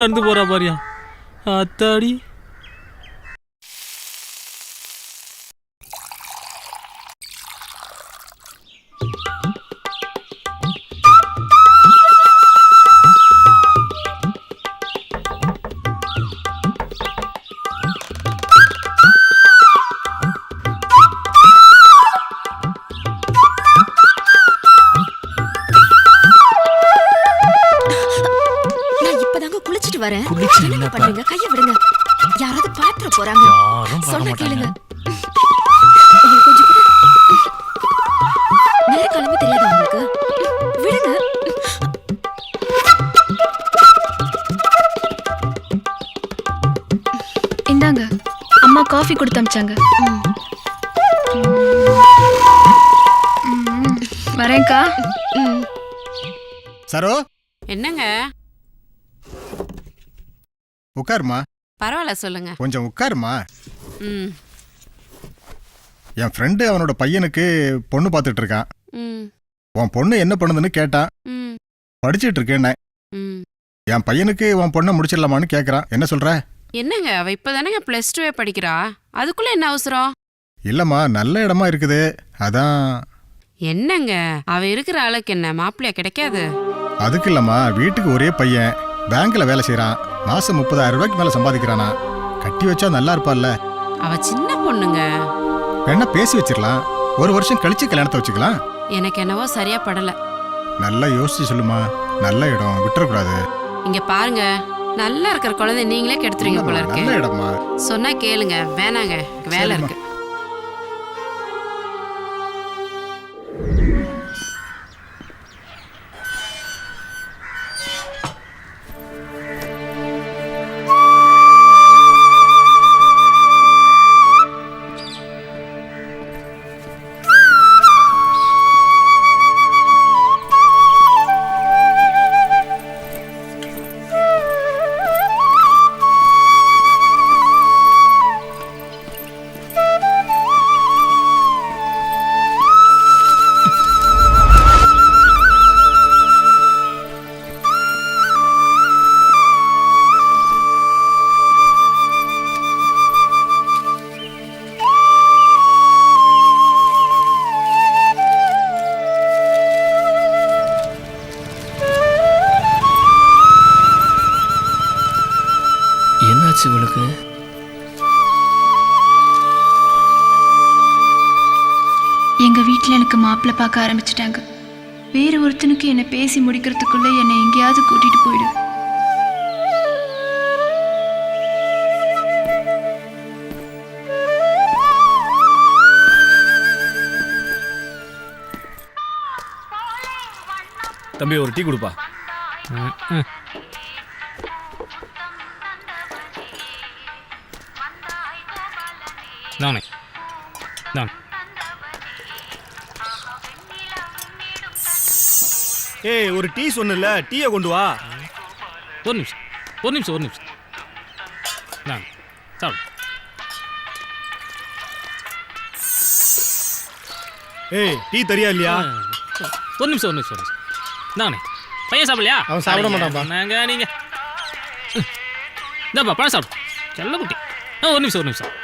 நடந்து போறா பாரியா? அத்தாடி. போறாங்க. மாட்டாங்க. கேளுங்க. உங்களுக்கு கொஞ்சம் கூட. நேர கிளம்பி தெரியாதா உங்களுக்கு விடுங்க. இந்தாங்க அம்மா காஃபி கொடுத்து அமிச்சாங்க. வரேன்க்கா. சரோ? என்னங்க? உட்காருமா பரவாயில்ல சொல்லுங்க. கொஞ்சம் உட்காருமா? ம். என் ஃப்ரெண்டு அவனோட பையனுக்கு பொண்ணு பார்த்துட்டு இருக்கான் ம். உன் பொண்ணு என்ன பண்ணுதுன்னு கேட்டான். ம். படிச்சிட்டு இருக்கேன்னு ம். என் பையனுக்கு உன் பொண்ணை முடிச்சிடலாமான்னு கேட்குறான் என்ன சொல்ற? என்னங்க அவ இப்பதானங்க பிளஸ் டூவே படிக்கிறா? அதுக்குள்ள என்ன அவசரம்? இல்லைம்மா நல்ல இடமா இருக்குது. அதான். என்னங்க அவ இருக்கிற ஆளுக்கு என்ன மாப்பிள்ளையா கிடைக்காது? அதுக்கு இல்லைம்மா வீட்டுக்கு ஒரே பையன். பேங்க்ல வேலை செய்கிறான் மாசம் முப்பதாயிரம் ரூபாய்க்கு மேலே சம்பாதிக்கிறானா? கட்டி வச்சா நல்லா இருப்பால்ல அவ சின்ன பொண்ணுங்க. வேணா பேசி வச்சிடலாம். ஒரு வருஷம் கழிச்சு கல்யாணத்தை வச்சுக்கலாம். எனக்கு என்னவோ சரியா படல. நல்லா யோசிச்சு சொல்லுமா. நல்ல இடம் விட்டுறக்கூடாது. இங்க பாருங்க. நல்லா இருக்கிற குழந்தை நீங்களே கெடுத்துறீங்க போல இருக்கு. நல்ல இடமா சொன்னா கேளுங்க. வேணாங்க. வேலை. இருக்கு. என்னாச்சு இவளுக்கு எங்க வீட்ல எனக்கு மாப்பிள்ளை பார்க்க ஆரம்பிச்சிட்டாங்க. வேற ஒருத்தனுக்கு என்னை பேசி முடிக்கிறதுக்குள்ள என்னை எங்கேயாவது கூட்டிட்டு போயிடு. தம்பி ஒரு டீ கொடுப்பா. நானே நான் ஏய் ஒரு டீ சொன்னல டீயை கொண்டு வா. ஒரு நிமிஷம். ஒரு நிமிஷம் ஒரு நிமிஷம். நான் சாப்பிடு ஏய் டீ தரியா இல்லையா? ஒரு நிமிஷம் ஒரு நிமிஷம் ஒரு நிமிஷம். நானே பையன் சாப்பிடலையா? அவன் சாப்பிட மாட்டான்ப்பா. நாங்க நீங்க இந்தாப்பா பழம் சாப்பிடு. செல்ல குட்டி. ஆ ஒரு நிமிஷம் ஒரு நிமிஷம்.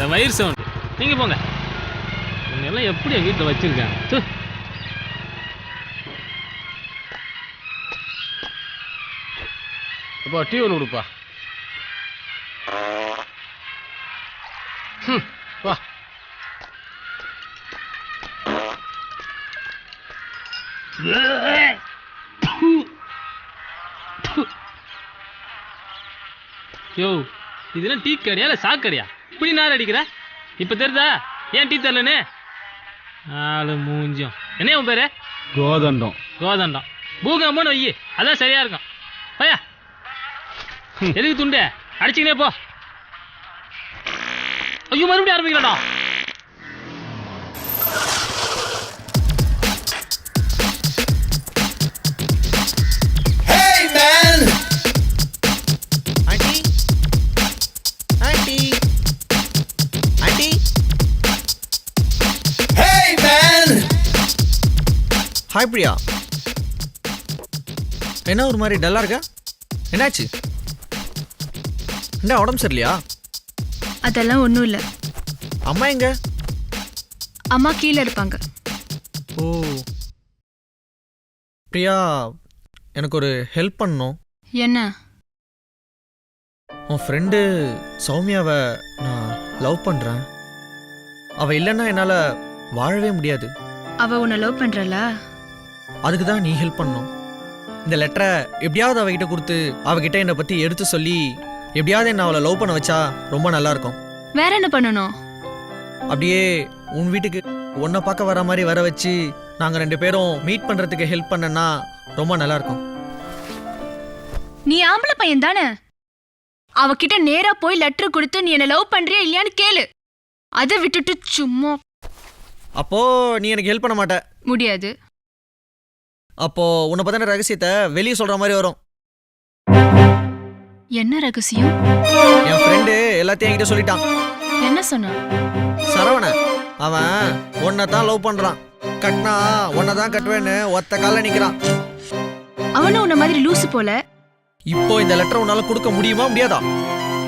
இந்த வயிறு சவுண்டு. நீங்கள் போங்க. எல்லாம் எப்படி என் வீட்டில் வச்சுருக்காங்க? து. அப்பா டீ ஒன்று கொடுப்பா. ம், வா. யோ இதெல்லாம் டீ கடையா இல்லை சாக்கடையா இப்படி நார் அடிக்கிற? இப்போ தெரியுதா ஏன் டீ தரலன்னு? ஆளு மூஞ்சியம். என்ன உன் பேரு? கோதண்டம். கோதண்டம். பூகம்பன்னு வையி அதான் சரியா இருக்கும். பையா. எதுக்கு துண்டு? அடிச்சுக்கினே போ. ஐயோ மறுபடியும் ஆரம்பிக்கலாம்டா ஹாய் பிரியா என்ன ஒரு மாதிரி டல்லா இருக்க? என்னாச்சு? என்ன உடம்பு சரியில்லையா? அதெல்லாம் ஒன்றும் இல்லை. அம்மா எங்க? அம்மா கீழே இருப்பாங்க. ஓ. பிரியா எனக்கு ஒரு ஹெல்ப் பண்ணணும். என்ன? உன் ஃப்ரெண்டு சௌமியாவை நான் லவ் பண்ணுறேன் அவள் இல்லைன்னா என்னால் வாழவே முடியாது. அவ உன்னை லவ் பண்றல? அதுக்கு தான் நீ ஹெல்ப் பண்ணணும் இந்த லெட்டரை எப்படியாவது அவகிட்ட கொடுத்து அவகிட்ட என்னை பற்றி எடுத்து சொல்லி எப்படியாவது என்ன அவளை லவ் பண்ண வச்சா ரொம்ப நல்லா இருக்கும். வேற என்ன பண்ணணும்? அப்படியே உன் வீட்டுக்கு உன்னை பார்க்க வர மாதிரி வர வச்சு நாங்கள் ரெண்டு பேரும் மீட் பண்ணுறதுக்கு ஹெல்ப் பண்ணனா ரொம்ப நல்லா இருக்கும். நீ ஆம்பளை பையன் தானே? அவகிட்ட நேரா போய் லெட்டர் கொடுத்து நீ என்ன லவ் பண்றியா இல்லையான்னு கேளு. அதை விட்டுட்டு சும்மா அப்போ நீ எனக்கு ஹெல்ப் பண்ண மாட்ட. முடியாது. அப்போ உன்னை பற்றின ரகசியத்தை வெளியே சொல்கிற மாதிரி வரும். என்ன ரகசியம்? என் ஃப்ரெண்டு எல்லாத்தையும் என்கிட்ட சொல்லிட்டான். என்ன சொன்னா சரவணன் அவன் உன்னை தான் லவ் பண்றான். கட்டினா உன்னை தான் கட்டுவேன்னு ஒத்த கால நிக்கிறான். அவனும் உன்ன மாதிரி லூசு போல. இப்போ இந்த லெட்டர் உன்னால கொடுக்க முடியுமா முடியாதா?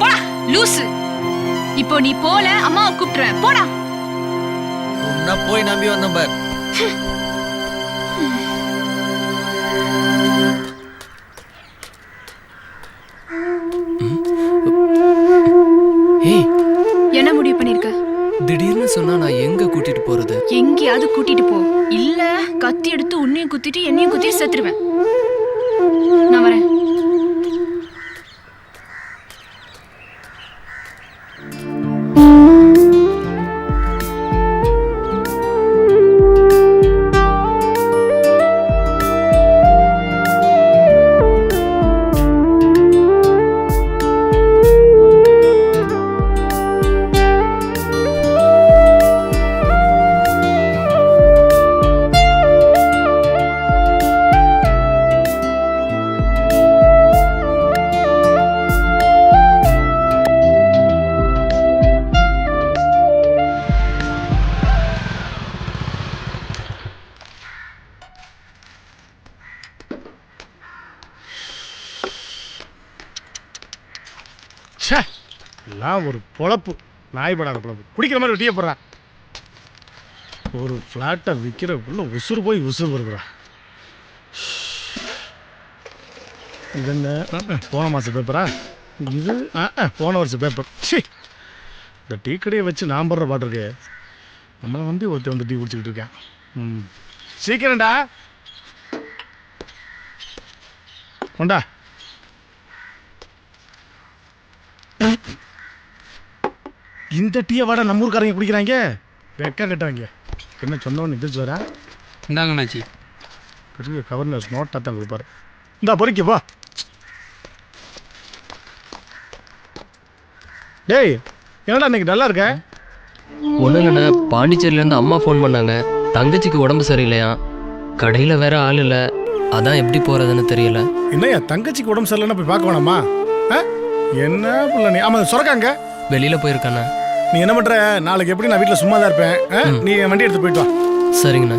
போடா லூசு. இப்போ நீ போல அம்மாவை கூப்பிட்டுறேன் போடா. உன்னை போய் நம்பி வந்தேன் பார். சொன்னா நான் எங்க கூட்டிட்டு போறது? எங்கேயாவது கூட்டிட்டு போ. இல்ல கத்தி எடுத்து உன்னையும் குத்திட்டு என்னையும் குத்திட்டு செத்துருவேன். நான் வரேன். இதெல்லாம் ஒரு பொழப்பு. நாய் படாத பொழப்பு. குடிக்கிற மாதிரி டீயை போடுறான் ஒரு ஃப்ளாட்டை விற்கிறக்குள்ள உசுறு போய் உசுறு வருகிறான் இது என்ன? போன மாதம் பேப்பரா இது ஆ போன வருஷம் பேப்பர் சி இந்த டீ கடையை வச்சு நான் போடுற பாட்டுருக்கே நம்மளை வந்து ஒருத்தன் வந்து டீ குடிச்சிக்கிட்டு இருக்கேன் ம். சீக்கிரம்டா கொண்டா. இந்த டீயை வாட நம்ம ஊருக்காரங்க குடிக்கிறாங்க. வெக்க கட்டவங்க என்ன சொன்னவன் எதிர்த்து வரா இந்தாங்கண்ணாச்சி பெரிய கவர்னர் நோட்டாக தான் கொடுப்பாரு. இந்தா பொறிக்க போ டேய் என்னடா இன்னைக்கு நல்லா இருக்க? ஒன்றுங்கண்ணா பாண்டிச்சேரியிலேருந்து அம்மா ஃபோன் பண்ணாங்க. தங்கச்சிக்கு உடம்பு சரியில்லையா? கடையில் வேற ஆள் இல்லை. அதான் எப்படி போகிறதுன்னு தெரியல. என்னய்யா தங்கச்சிக்கு உடம்பு சரியில்லைன்னா போய் பார்க்க வேணாமா? ஆ? என்ன பிள்ளை நீ? ஆமாம் சுரக்காங்க. வெளியில் போயிருக்காண்ணா நீ என்ன பண்ணுற நாளைக்கு எப்படி நான் வீட்டில் சும்மா தான் இருப்பேன் ஆ? நீ வண்டி எடுத்து போயிட்டு வா. சரிங்கண்ணா.